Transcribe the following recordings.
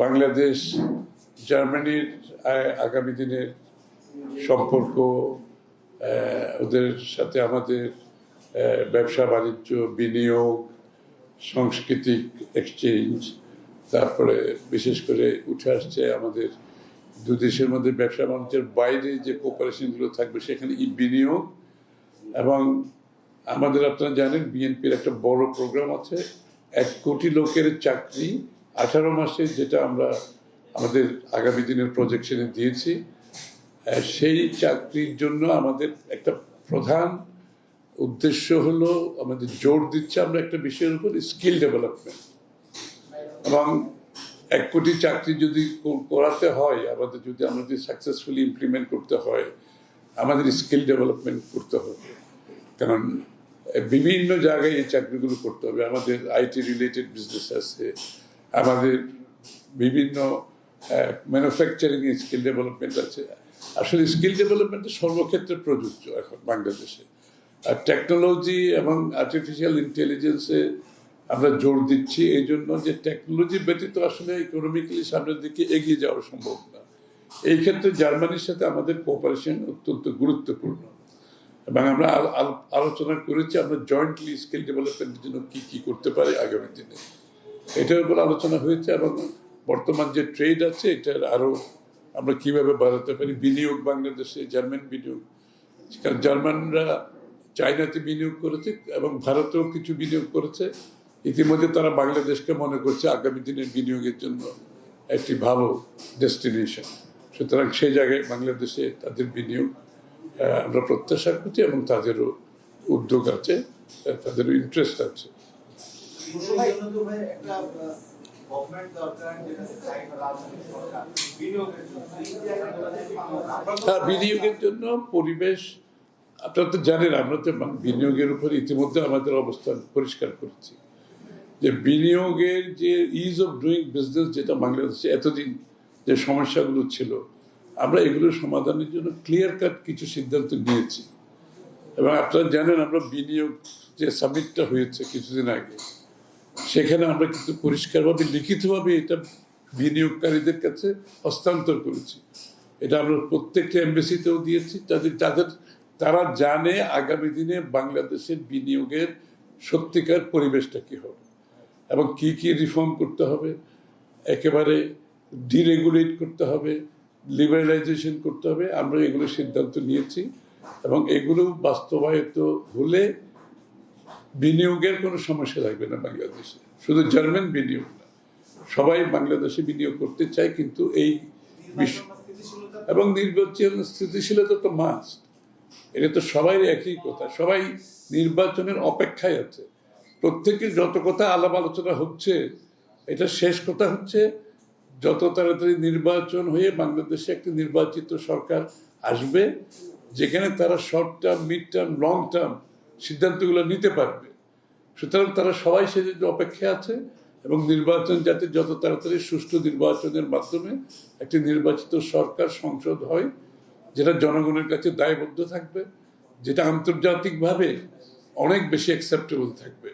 বাংলাদেশ, জার্মানির আগামী দিনের সম্পর্ক ওদের সাথে আমাদের ব্যবসা, বাণিজ্য, বিনিয়োগ, সাংস্কৃতিক এক্সচেঞ্জ তারপরে বিশেষ করে উঠে আসছে আমাদের দু দেশের মধ্যে ব্যবসা বাণিজ্যের বাইরে যে কোপারেশনগুলো থাকবে সেখানে ই বিনিয়োগ এবং আমাদের আপনারা জানেন বিএনপির একটা বড় প্রোগ্রাম আছে, এক কোটি লোকের চাকরি আঠারো মাসে যেটা আমরা আমাদের আগামী দিনের প্রজেকশনে দিয়েছি সেই চাকরির জন্য আমাদের একটা প্রধান উদ্দেশ্য হলো আমাদের জোর দিচ্ছে আমরা একটা বিষয়ের উপর স্কিল ডেভেলপমেন্ট এবং এক কোটি চাকরি যদি করাতে হয়, আমাদের যদি যদি সাকসেসফুলি ইমপ্লিমেন্ট করতে হয়, আমাদের স্কিল ডেভেলপমেন্ট করতে হবে। কারণ বিভিন্ন জায়গায় এই চাকরিগুলো করতে হবে। আমাদের আইটি রিলেটেড বিজনেস আছে আমাদের বিভিন্ন ম্যানুফ্যাকচারিং স্কিল ডেভেলপমেন্ট আছে। আসলে স্কিল ডেভেলপমেন্ট সর্বক্ষেত্রে প্রযোজ্য এখন বাংলাদেশে। আর টেকনোলজি এবং আর্টিফিশিয়াল ইন্টেলিজেন্সে আমরা জোর দিচ্ছি এই জন্য যে টেকনোলজি ব্যতীত আসলে ইকোনমিক্যালি সামনের দিকে এগিয়ে যাওয়া সম্ভব না। এই ক্ষেত্রে জার্মানির সাথে আমাদের কোঅপারেশন অত্যন্ত গুরুত্বপূর্ণ। এবং আমরা আল- আল- আলোচনা করেছি আমরা জয়েন্টলি স্কিল ডেভেলপমেন্টের জন্য কি কি করতে পারি আগামী দিনে। এটার উপর আলোচনা হয়েছে এবং বর্তমান যে ট্রেড আছে, এটার আরও আমরা কীভাবে বাড়াতে পারি? বিনিয়োগ বাংলাদেশে জার্মান বিনিয়োগ। কারণ জার্মানরা চায়নাতে বিনিয়োগ করেছে এবং ভারতেও কিছু বিনিয়োগ করেছে। ইতিমধ্যে তারা বাংলাদেশকে মনে করছে আগামী দিনের বিনিয়োগের জন্য একটি ভালো ডেস্টিনেশন সুতরাং সেই জায়গায় বাংলাদেশে তাদের বিনিয়োগ আমরা প্রত্যাশা করছি এবং তাদেরও উদ্যোগ আছে, তাদেরও ইন্টারেস্ট আছে বিনিয়োগের জন্য তো ভাই একটা বিনিয়োগের জন্য। হ্যাঁ বিনিয়োগের জন্য পরিবেশ আপনারা তো জানেন আমরা তো বিনিয়োগের উপর ইতিমধ্যে আমাদের অবস্থান পরিষ্কার করেছি। যে বিনিয়োগের যে ইজ অফ ডুইং বিজনেস যেটা বাংলাদেশে এতদিন যে সমস্যাগুলো ছিল আমরা এগুলোর সমাধানের জন্য ক্লিয়ার কাট কিছু সিদ্ধান্ত নিয়েছি। এবং আপনারা জানেন আমরা বিনিয়োগ যে সামিটটা হয়েছে কিছুদিন আগে সেখানে আমরা কিন্তু পরিষ্কারভাবে, লিখিতভাবে এটা বিনিয়োগকারীদের কাছে হস্তান্তর করেছি। এটা আমরা প্রত্যেকটা এমবেসিতেও দিয়েছি। তাদের তাদের, তারা জানে আগামী দিনে বাংলাদেশের বিনিয়োগের সত্যিকার পরিবেশটা কী হবে এবং কি কি রিফর্ম করতে হবে। একেবারে ডিরেগুলেট করতে হবে, লিবারালাইজেশন করতে হবে। আমরা এগুলো সিদ্ধান্ত নিয়েছি এবং এগুলো বাস্তবায়িত হলে বিনিয়োগের কোনো সমস্যা থাকবে না বাংলাদেশে। শুধু জার্মান বিনিয়োগ না, সবাই বাংলাদেশে বিনিয়োগ করতে চায়, কিন্তু এই বিশ্ব এবং নির্বাচন স্থিতিশীলতা তো মাস্ট এটা তো সবাই একই কথা, সবাই নির্বাচনের অপেক্ষায় আছে। প্রত্যেকের যত কথা আলাপ আলোচনা হচ্ছে, এটা শেষ কথা হচ্ছে, যত তাড়াতাড়ি নির্বাচন হয়ে বাংলাদেশে একটি নির্বাচিত সরকার আসবে, যেখানে তারা short term mid term long term সিদ্ধান্তগুলো নিতে পারবে। সুতরাং তারা সবাই সেদিকে অপেক্ষায় আছে এবং নির্বাচন যাতে যত তাড়াতাড়ি সুষ্ঠু নির্বাচনের মাধ্যমে একটি নির্বাচিত সরকার সংসদ হয়, যেটা জনগণের কাছে দায়বদ্ধ থাকবে, যেটা আন্তর্জাতিকভাবে অনেক বেশি অ্যাকসেপ্টেবল থাকবে।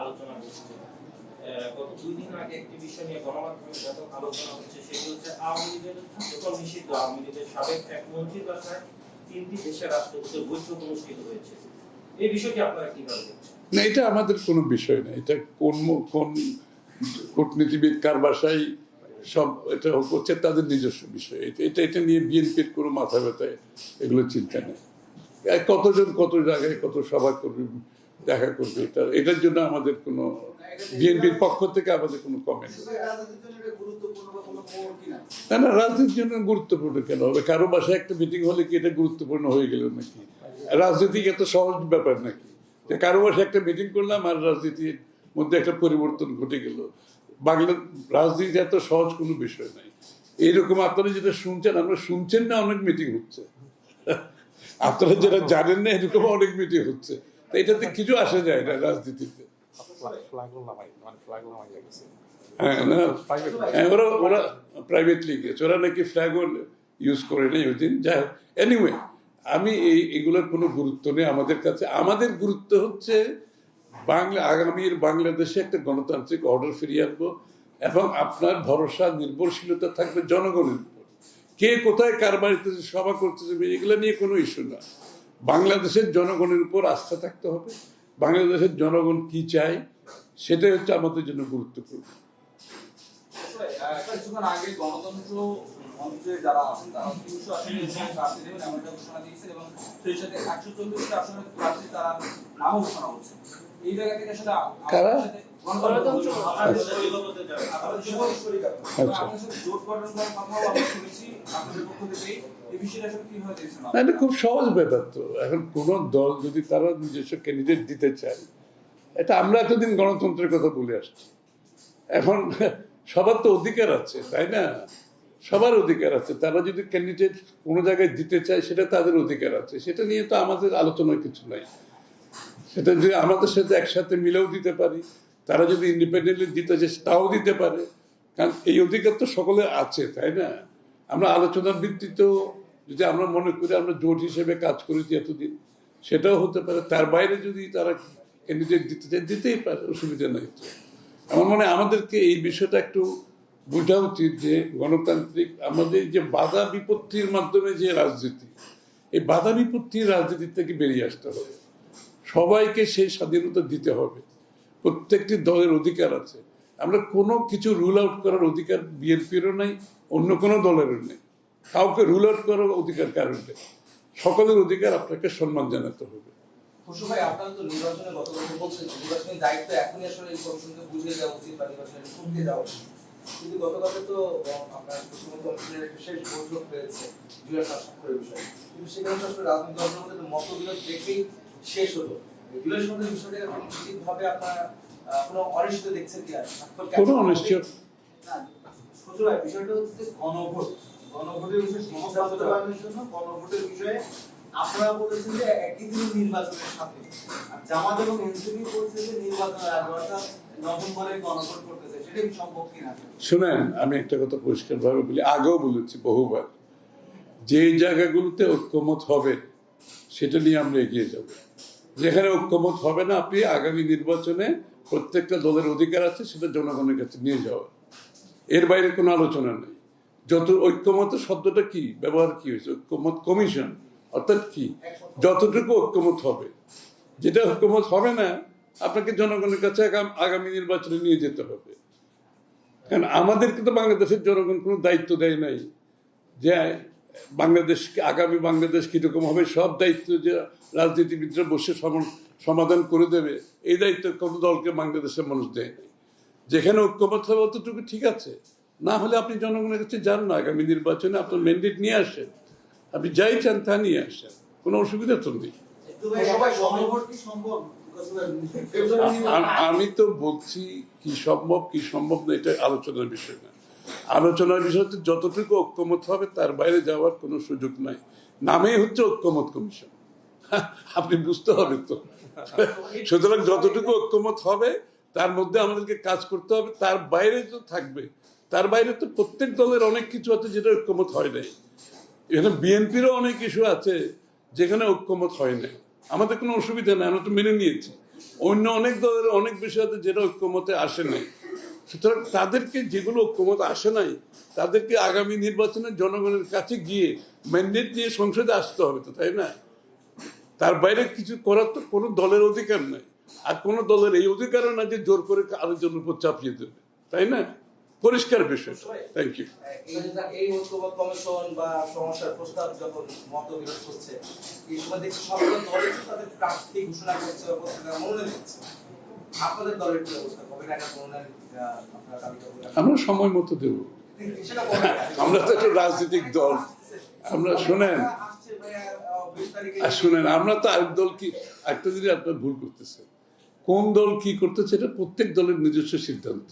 আলোচনা করছেন গত দুই দিন আগে একটি বিষয় নিয়ে আলোচনা হচ্ছে, সেটি হচ্ছে আওয়ামী লীগের যখন নিষিদ্ধ আওয়ামী লীগের সাবেক এক মন্ত্রীর তিনটি দেশের রাষ্ট্রদূতের বৈঠক অনুষ্ঠিত হয়েছে। এই বিষয়টি আপনারা কীভাবে না, এটা আমাদের কোনো বিষয় না। এটা কোন কোন কূটনীতিবিদ কার বাসায় সব এটা হচ্ছে তাদের নিজস্ব বিষয়। এটা এটা এটা নিয়ে বিএনপির কোনো মাথা ব্যথায় এগুলো চিন্তা নেই। কতজন, কত জায়গায় কত সভা করবে দেখা করবে এটা। এটার জন্য আমাদের কোনো বিএনপির পক্ষ থেকে আমাদের কোনো কমেন্ট না না, রাজনীতির জন্য গুরুত্বপূর্ণ কেন হবে? কারও বাসায় একটা মিটিং হলে কি এটা গুরুত্বপূর্ণ হয়ে গেল নাকি? রাজনীতি এত সহজ ব্যাপার নাকি? যে কারও বাসায় একটা মিটিং করলাম আর রাজনীতির মধ্যে একটা পরিবর্তন ঘটে গেল। বাংলা রাজনীতি এত সহজ কোনো বিষয় নাই। এইরকম আপনারা যেটা শুনছেন, আমরা শুনছেন না অনেক মিটিং হচ্ছে। আপনারা যেটা জানেন না, এরকম অনেক মিটিং হচ্ছে। এটাতে কিছু আসে যায় না রাজনীতিতে। হ্যাঁ হ্যাঁ, আমাদের গুরুত্ব হচ্ছে বাংলা বাংলাদেশে একটা গণতান্ত্রিক অর্ডার ফিরিয়ে আনব এবং আপনার ভরসা নির্ভরশীলতা থাকবে জনগণের উপর। কে কোথায় কার বাড়িতে সভা করতেছে এগুলো নিয়ে কোনো ইস্যু না। বাংলাদেশের জনগণের উপর আস্থা থাকতে হবে বাংলাদেশের জনগণ কি চায় সেটাই হচ্ছে আমাদের জন্য গুরুত্বপূর্ণ আগে গণতন্ত্র মঞ্চে যারা আছেন তারা তিনশো আসনে প্রার্থী দেবেন এমন ঘোষণা দিয়েছেন এবং সেই সাথে একশো চল্লিশটা আসনের প্রার্থী তারা নামও ঘোষণা হচ্ছে এই জায়গা থেকে কারা? আচ্ছা। আছে। আচ্ছা। আপনাদের সাথে জোট গঠন করার কথাও আমরা শুনেছি আপনাদের পক্ষ থেকেই না, খুব সহজ ব্যাপার তো। এখন কোন দল যদি তারা নিজস্ব ক্যান্ডিডেট দিতে চায় এটা আমরা এতদিন গণতন্ত্রের কথা বলে আসছি। এখন সবার তো অধিকার আছে তাই না? সবার অধিকার আছে। তারা যদি ক্যান্ডিডেট কোনো জায়গায় দিতে চায় সেটা তাদের অধিকার আছে। সেটা নিয়ে তো আমাদের আলোচনার কিছু নাই। সেটা যদি আমাদের সাথে একসাথে মিলেও দিতে পারি তারা যদি ইন্ডিপেন্ডেন্টলি দিতে চায় তাও দিতে পারে। কারণ এই অধিকার তো সকলের আছে তাই না? আমরা আলোচনার ভিত্তিতেও যদি আমরা মনে করি আমরা জোট হিসেবে কাজ করেছি এতদিন, সেটাও হতে পারে। তার বাইরে যদি তারা ক্যান্ডিডেট দিতে চায়, দিতেই পারে, অসুবিধা নাই। আমার মনে আমাদেরকে এই বিষয়টা একটু বোঝা উচিত যে গণতান্ত্রিক আমাদের যে বাধা বিপত্তির মাধ্যমে যে রাজনীতি, এই বাধা বিপত্তির রাজনীতি থেকে বেরিয়ে আসতে হবে। সবাইকে সেই স্বাধীনতা দিতে হবে। প্রত্যেকটি দলের অধিকার আছে। আমরা কোনো কিছু রুল আউট করার অধিকার বিএনপিরও নাই, অন্য কোনো দলেরও নেই। কাউকে রুল আউট করার অধিকার কারণ। সকলের অধিকার আপনাকে সম্মান জানাতে হবে। শেষ হলো। কোনো অনিশ্চিত দেখছেন কি আর? স্বাক্ষর কি কোনো অনিশ্চিত। না, খুশু বিষয়টা হচ্ছে গণভোট গণভোটের বিষয়ে আপনারা বলেছেন যে একই দিনে নির্বাচনের সাথে। আর জামাত এবং এনসিপি বলছে যে নির্বাচন আগে অর্থাৎ শুনেন, আমি একটা কথা বলি, আগেও বলেছি বহুবার, যে জায়গাগুলোতে ঐক্যমত হবে, সেটা নিয়ে আমরা এগিয়ে যাব। যেখানে ঐক্যমত হবে না, আপনি আগামী নির্বাচনে প্রত্যেকটা দলের অধিকার আছে, সেটা জনগণের কাছে নিয়ে যাওয়া। এর বাইরে কোনো আলোচনা নেই। যত ঐক্যমত শব্দটা কি? ব্যবহার কি হয়েছে? ঐক্যমত কমিশন, অর্থাৎ কি? যতটুকু ঐক্যমত হবে। যেটা ঐক্যমত হবে না, আপনাকে জনগণের কাছে আগাম- নির্বাচনে নিয়ে যেতে হবে। কারণ আমাদেরকে তো বাংলাদেশের জনগণ কোনো দায়িত্ব দেয় নাই যে বাংলাদেশ আগামী বাংলাদেশ কীরকম হবে, সব দায়িত্ব যে রাজনীতিবিদরা বসে সম- সমাধান করে দেবে, এই দায়িত্ব কোনো দলকে বাংলাদেশের মানুষ দেয় নাই। যেখানে ঐক্যমত হবে অতটুকু ঠিক আছে। না হলে আপনি জনগণের কাছে যান না আগামী নির্বাচনে, আপনার ম্যান্ডেট নিয়ে আসেন। আপনি যাই চান তা নিয়ে আসেন, কোনো অসুবিধা তো নেই। আমি তো বলছি কি সম্ভব কি সম্ভব না, এটা আলোচনার বিষয় না। আলোচনার বিষয় হচ্ছে যতটুকু ঐক্যমত হবে, তার বাইরে যাওয়ার কোনো সুযোগ নাই। নামেই হচ্ছে ঐক্যমত কমিশন। আপনি বুঝতে হবে তো। সুতরাং যতটুকু ঐক্যমত হবে, তার মধ্যে আমাদেরকে কাজ করতে হবে, তার বাইরে তো থাকবে তার বাইরে তো প্রত্যেক দলের অনেক কিছু আছে যেটা ঐক্যমত হয় নাই। এখানে বিএনপিরও অনেক ইস্যু আছে যেখানে ঐক্যমত হয় নাই। আমাদের কোনো অসুবিধা নেই, আমরা তো মেনে নিয়েছি। অন্য অনেক দলের অনেক বিষয় আছে যেটা ঐক্যমতে আসে নাই। সুতরাং তাদেরকে যেগুলো ঐক্যমত আসে নাই, তাদেরকে আগামী নির্বাচনে জনগণের কাছে গিয়ে ম্যান্ডেট নিয়ে সংসদে আসতে হবে তো, তাই না? তার বাইরে কিছু করার তো কোনো দলের অধিকার নাই। আর কোনো দলের এই অধিকারও না যে জোর করে আরেকজনের উপর চাপিয়ে দেবে, তাই না? পরিষ্কার বিষয়। থ্যাংক ইউ এই যে কমিশন বা সমস্যার প্রস্তাব যখন মতবিরোধ হচ্ছে এই সময় দেখছি সকল দল তাদের প্রার্থী ঘোষণা করছে বা পত্রিকা মনোনয়ন দিচ্ছে। আপনাদের দলের কি অবস্থা? কবে নাগাদ মনোনয়ন আহ, আপনারা দাবি করবেন? আমরা সময় মতো দেব? আমরা তো একটা রাজনৈতিক দল। আমরা শোনেন। আসছে ভাইয়া, আহ, 20 তারিখে আর শুনেন আমরা তো আরেক দল কি একটা জিনিস আপনার ভুল করতেছে কোন দল কি করতেছে এটা প্রত্যেক দলের নিজস্ব সিদ্ধান্ত।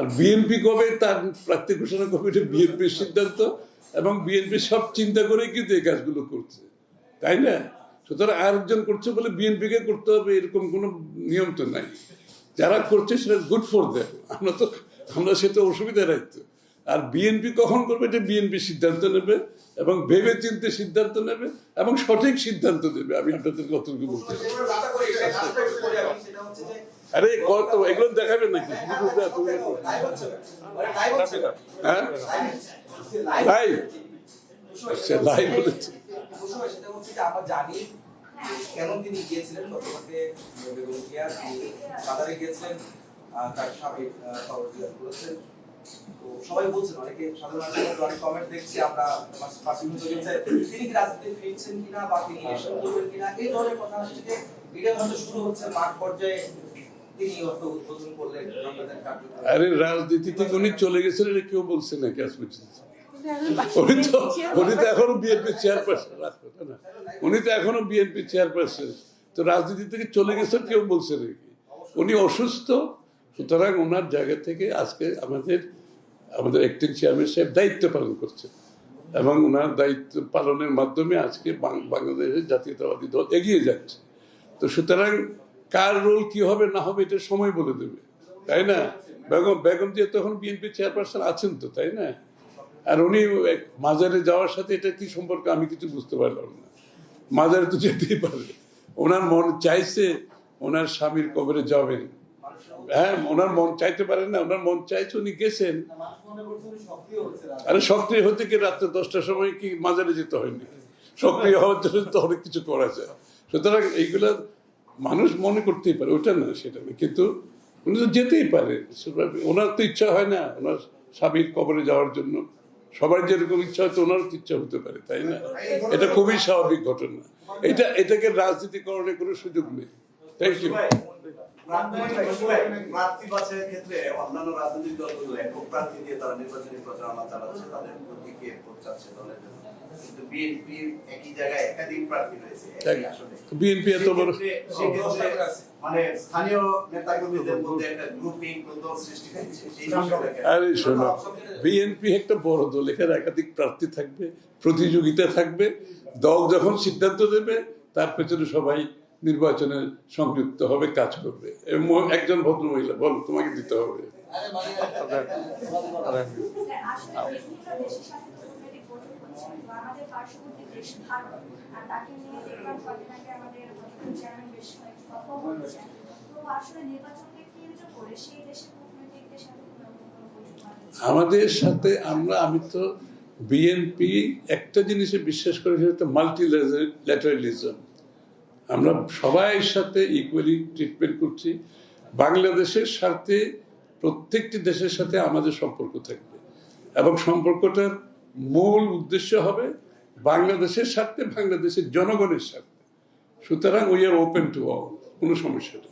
আর বিএনপি কবে তার প্রার্থী ঘোষণা এটা বিএনপির সিদ্ধান্ত, এবং বিএনপি সব চিন্তা করে কিন্তু এই কাজগুলো করছে। তাই না? সুতরাং আরেকজন করছে বলে বিএনপিকে করতে হবে এরকম কোনো নিয়ম তো নাই। যারা করছে সেটা গুড ফর দেম আমরা তো, আমরা সে তো অসুবিধা রাখতো আর বিএনপি কখন করবে এটা বিএনপি সিদ্ধান্ত নেবে, এবং ভেবে চিন্তে সিদ্ধান্ত নেবে, এবং সঠিক সিদ্ধান্ত দেবে। আমি আপনাদের কতটুকু বলতে আরে কত, এগুলো দেখাবেন নাকি? তিনি তো সবাই অনেকে সাধারণ অনেক দেখছি আমরা তিনি কি রাজনীতিতে ফিরছেন কিনা বা তিনি কিনা এই ধরনের কথা আসছে যে এটা শুরু হচ্ছে, মাঠ পর্যায়ে আরে রাজনীতি থেকে উনি চলে গেছেন, এটা কেউ বলছে আজ পর্যন্ত উনি তো উনি তো এখনও বিএনপি চেয়ারপারসন না। উনি তো এখনও বিএনপি চেয়ারপারসন তো রাজনীতি থেকে চলে গেছেন, কেউ বলছে নাকি উনি অসুস্থ, সুতরাং ওনার জায়গা থেকে আজকে আমাদের আমাদের একটিন চেয়ারম্যান সাহেব দায়িত্ব পালন করছে এবং ওনার দায়িত্ব পালনের মাধ্যমে আজকে বাংলাদেশের জাতীয়তাবাদী দল এগিয়ে যাচ্ছে। তো সুতরাং কার রোল কি হবে না হবে এটা সময় বলে দেবে, তাই না? বেগম বেগম দিয়ে তখন বিএনপি চেয়ারপারসন আছেন তো, তাই না? আর উনি মাজারে যাওয়ার সাথে এটা কি সম্পর্ক আমি কিছু বুঝতে পারলাম না। মাজারে তো যেতেই পারে। ওনার মন চাইছে ওনার স্বামীর কবরে যাবেন। হ্যাঁ ওনার মন চাইতে পারেন না, ওনার মন চাইছে উনি গেছেন। আরে সক্রিয় হতে কি রাত্রে দশটার সময় কি মাজারে যেতে হয়নি সক্রিয় হওয়ার জন্য তো অনেক কিছু করা যায়। সুতরাং এইগুলা মানুষ মনে করতেই পারে, ওটা না, সেটা না। কিন্তু উনি তো যেতেই পারে। ওনার তো ইচ্ছা হয় না, ওনার স্বামীর কবরে যাওয়ার জন্য। সবার যেরকম ইচ্ছা হয়তো ওনারও ইচ্ছা হতে পারে, তাই না? এটা খুবই স্বাভাবিক ঘটনা। এটা, এটাকে রাজনীতিকরণের কোনো সুযোগ নেই। থ্যাংক ইউ অন্যান্য রাজনৈতিক দলগুলো একক প্রার্থী দিয়ে তারা নির্বাচনী প্রচারণা চালাচ্ছে, তাদের চাচ্ছে দলের কিন্তু বিএনপি একই জায়গায় একাধিক প্রার্থী রয়েছে বিএনপি এত বড় সেক্ষেত্রে- সেক্ষেত্রে মানে স্থানীয় নেতাকর্মীদের মধ্যে একটা গ্রুপিং দ্বন্দ্ব সৃষ্টি হচ্ছে আরে শোনো বিএনপি একটা বড় দল এখানে একাধিক প্রার্থী থাকবে প্রতিযোগিতা থাকবে দল যখন সিদ্ধান্ত দেবে তার পেছনে সবাই নির্বাচনে সংযুক্ত হবে কাজ করবে। একজন ভদ্র মহিলা বল তোমাকে দিতে হবে। সাথে আমাদের সাথে সাথে আমরা, আমি তো বিএনপি একটা জিনিসে বিশ্বাস করি সেটা মাল্টি ল্যাটারালিজম আমরা সবাই সাথে ইকুয়ালি ট্রিটমেন্ট করছি। বাংলাদেশের স্বার্থে প্রত্যেকটি দেশের সাথে আমাদের সম্পর্ক থাকবে। এবং সম্পর্কটার মূল উদ্দেশ্য হবে বাংলাদেশের স্বার্থে, বাংলাদেশের জনগণের স্বার্থে। সুতরাং we are open to all কোনো সমস্যা নেই।